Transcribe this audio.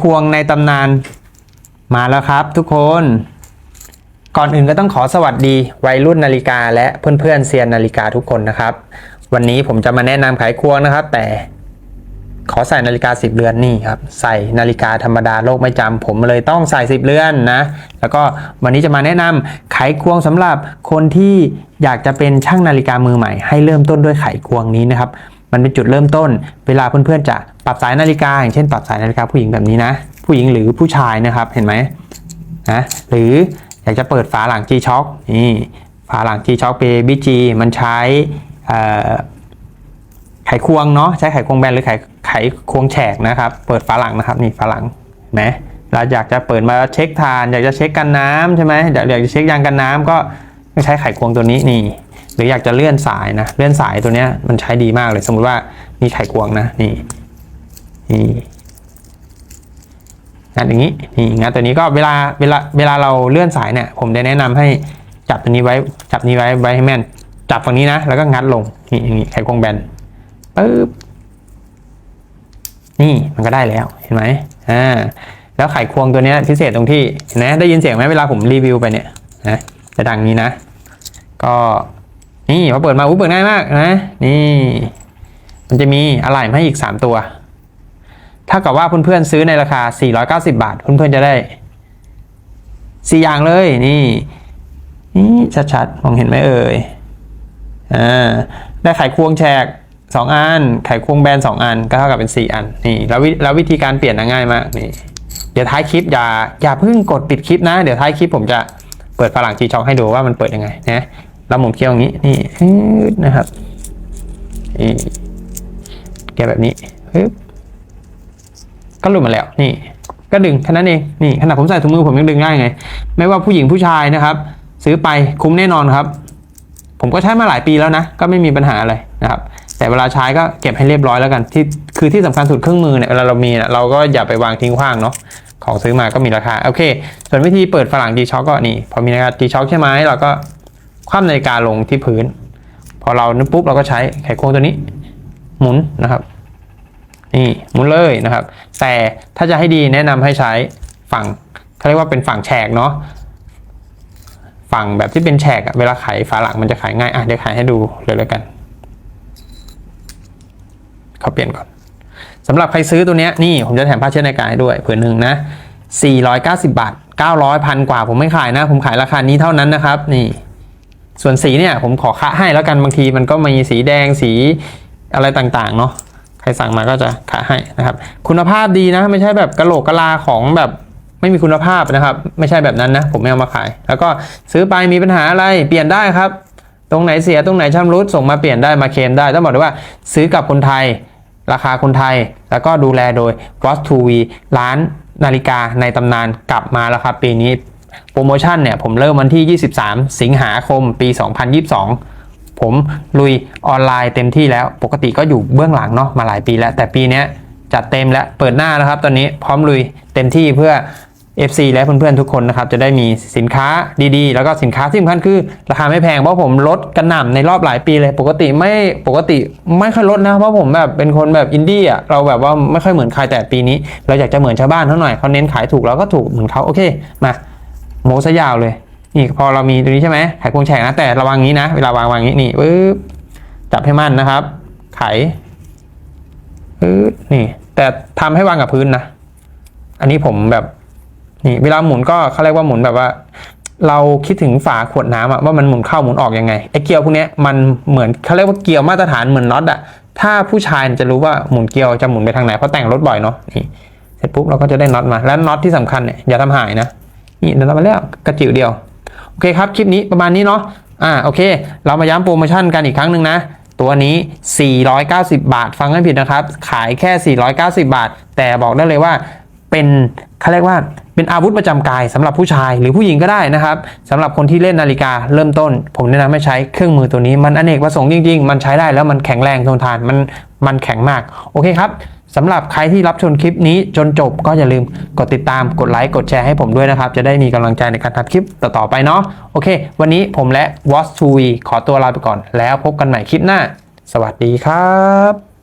ควงในตำนานมาแล้วครับทุกคน ก่อนอื่นก็ต้องขอสวัสดีวัยรุ่นนาฬิกาและเพื่อนๆเซียนนาฬิกาทุกคนนะครับ วันนี้ผมจะมาแนะนำไขควงนะครับ แต่ขอใส่นาฬิกา 10 เรือนนี่ครับ ใส่นาฬิกาธรรมดาโลกไม่จำผมเลยต้องใส่ 10 เรือนนะ แล้วก็วันนี้จะมาแนะนำไขควงสำหรับคนที่อยากจะเป็นช่างนาฬิกามือใหม่ ให้เริ่มต้นด้วยไขควงนี้นะครับ มันเป็นจุดเริ่มต้น เวลาเพื่อนๆจะปรับสายนาฬิกา อย่างเช่นปรับสายนาฬิกาผู้หญิงแบบนี้นะ ผู้หญิงหรือผู้ชายนะครับเห็นไหมนะหรืออยากจะเปิดฝาหลัง G-Shock นี่ฝาหลัง G-Shock Baby G มันใช้ไขควงเนาะใช้ไขควงแบนหรือไขไขควงแฉกนะครับ เปิดฝาหลังนะครับนี่ฝาหลังนไหมเราอยากจะเปิดมาเช็คทาน อยากจะเช็คกันน้ำใช่ไหมอยากอยากจะเช็คยางกันน้ำก็ใช้ไขควงตัวนี้นี่ หรืออยากจะเลื่อนสายนะเลื่อนสายตัวเนี้ยมันใช้ดีมากเลย สมมุติว่ามีไขควงนะนี่นี่งัดอย่างนี้นี่งัดตัวนี้ก็เวลาเวลาเวลาเราเลื่อนสายเนี่ยผมได้แนะนำให้จับตัวนี้ไว้จับนี้ไว้ไว้ให้แม่น จับฝั่งนี้นะ แล้วก็งัดลงนี่อย่างนี้ไขควงแบนปึ๊บนี่มันก็ได้แล้วเห็นไหมอ่าแล้วไขควงตัวนี้พิเศษตรงที่นไหมได้ยินเสียงไหมเวลาผมรีวิวไปเนี่ยนะจะดังนี้นะ ก็ นี่พอเปิดมาอุ้เปิดง่ายมากนะนี่ มันจะมีอะไหล่มาให้อีก 3 ตัว ถ้ากับว่าเพื่อนๆซื้อในราคา 490 บาท เพื่อนๆจะได้ 4 อย่างเลยนี่นี่ชัดๆ มองเห็นไหมเอ่ยอ่าได้ไขควงแฉกสองอัน ไขควงแบนสองอัน ก็เท่ากับเป็นสี่อัน นี่แล้ววิแล้ววิธีการเปลี่ยนนะง่ายมาก นี่ เดี๋ยวท้ายคลิปอย่าอย่าเพิ่งกดปิดคลิปนะ เดี๋ยวท้ายคลิปผมจะเปิดฝรั่งจีช็อกให้ดูว่ามันเปิดยังไงนะ แล้วหมุนเคี่ยวอย่างนี้นี่นะครับนี่เกลี่ยวแบบนี้ฮึบก็หลุดมาแล้วนี่ ก็ดึงแค่นั้นเองนี่ขนาดผมใส่ถุงมือผมยังดึงได้ไง ไม่ว่าผู้หญิงผู้ชายนะครับ ซื้อไปคุ้มแน่นอนครับ ผมก็ใช้มาหลายปีแล้วนะ ก็ไม่มีปัญหาอะไรนะครับ แต่เวลาใช้ก็เก็บให้เรียบร้อยแล้วกันที่คือที่สำคัญสุดเครื่องมือเนี่ยเวลาเรามีเนี่ยเราก็อย่าไปวางทิ้งขว้างเนาะของซื้อมาก็มีราคาโอเค ส่วนวิธีเปิดฝรั่ง G-Shock ก็นี่พอมีนาฬิกา G-Shock ใช่ไหมเราก็ คว่ำนาฬิกาลงที่พื้น พอเรานึกปุ๊บเราก็ใช้ไขควงตัวนี้ หมุนนะครับ นี่หมุนเลยนะครับ แต่ถ้าจะให้ดีแนะนำให้ใช้ฝั่งเขาเรียกว่าเป็นฝั่งแฉกเนาะฝั่งแบบที่เป็นแฉกเวลาไขฝาหลังมันจะไขง่ายอะเดี๋ยวไขให้ดูเลยแล้วกันเขาเปลี่ยนก่อนสำหรับใครซื้อตัวเนี้ยนี่ผมจะแถมผ้าเช็ดนาฬิกาให้ด้วยผืนหนึ่งนะ 490 บาท 900พันกว่าผมไม่ขายนะ ผมขายราคานี้เท่านั้นนะครับ นี่ ส่วนสีเนี่ยผมขอคะให้แล้วกันบางทีมันก็มีสีแดงสีอะไรต่างๆเนาะใครสั่งมาก็จะคะให้นะครับ คุณภาพดีนะ ไม่ใช่แบบกระโหลกกะลาของแบบไม่มีคุณภาพนะครับ ไม่ใช่แบบนั้นนะ ผมไม่เอามาขาย แล้วก็ซื้อไปมีปัญหาอะไรเปลี่ยนได้ครับ ตรงไหนเสียตรงไหนชำรุดส่งมาเปลี่ยนได้มาเคลมได้ต้องบอกเลยว่าซื้อกับคนไทย ราคาคนไทย แล้วก็ดูแลโดย Watch 2 V ร้านนาฬิกาในตำนานกลับมาแล้วครับปีนี้ โปรโมชั่นเนี่ยผมเริ่มวันที่ 23 สิงหาคมปี 2022 ผมลุยออนไลน์เต็มที่แล้วปกติก็อยู่เบื้องหลังเนาะมาหลายปีแล้ว แต่ปีนี้จัดเต็มแล้วเปิดหน้าแล้วครับ ตอนนี้พร้อมลุยเต็มที่เพื่อ FC และเพื่อนๆทุกคนนะครับจะได้มีสินค้าดีๆ แล้วก็สินค้าที่สำคัญคือ ราคาไม่แพงเพราะผมลดกระหน่ำในรอบหลายปีเลย ปกติไม่ปกติไม่ค่อยลดนะเพราะผมแบบเป็นคนแบบอินดี้อะเราแบบว่าไม่ค่อยเหมือนใครแต่ปีนี้ เราอยากจะเหมือนชาวบ้านเขาหน่อยเขาเน้นขายถูกเราก็ถูกเหมือนเขาโอเคมา โมซะยาวเลย นี่พอเรามีตัวนี้ใช่ไหมไขควงแฉกนะ แต่ระวังงี้นะ เวลาวางวางงี้นี่ปึ๊บจับให้มั่นนะครับ ไขปึ๊บนี่ แต่ทำให้วางกับพื้นนะ อันนี้ผมแบบ นี่ เวลาหมุนก็เขาเรียกว่าหมุนแบบว่า เราคิดถึงฝาขวดน้ำอะว่ามันหมุนเข้าหมุนออกยังไงไอ้เกียวพวกนี้มันเหมือนเขาเรียกว่าเกียวมาตรฐานเหมือนน็อตอะถ้าผู้ชายจะรู้ว่าหมุนเกียวจะหมุนไปทางไหนเพราะแต่งรถบ่อยเนาะนี่เสร็จปุ๊บเราก็จะได้น็อตมา แล้วน็อตที่สำคัญเนี่ยอย่าทำหายนะ นี่เดินมาแล้วกระจิ๋วเดียว โอเคครับ คลิปนี้ประมาณนี้เนาะอ่าโอเค เรามาย้ำโปรโมชั่นกันอีกครั้งหนึ่งนะ ตัวนี้ 490 บาท ฟังไม่ผิดนะครับ ขายแค่ 490 บาท แต่บอกได้เลยว่าเป็นเขาเรียกว่าเป็นอาวุธประจำกายสำหรับผู้ชายหรือผู้หญิงก็ได้นะครับสำหรับคนที่เล่นนาฬิกาเริ่มต้น ผมแนะนำให้ใช้เครื่องมือตัวนี้มันอเนกประสงค์จริงๆ มันใช้ได้แล้วมันแข็งแรงทนทานมันมันแข็งมาก โอเคครับ สำหรับใครที่รับชมคลิปนี้จนจบก็อย่าลืมกดติดตามกดไลค์กดแชร์ให้ผมด้วยนะครับ จะได้มีกำลังใจในการทำคลิปต่อๆไปเนาะโอเค วันนี้ผมและ Watch 2 V ขอตัวลาไปก่อน แล้วพบกันใหม่คลิปหน้า สวัสดีครับ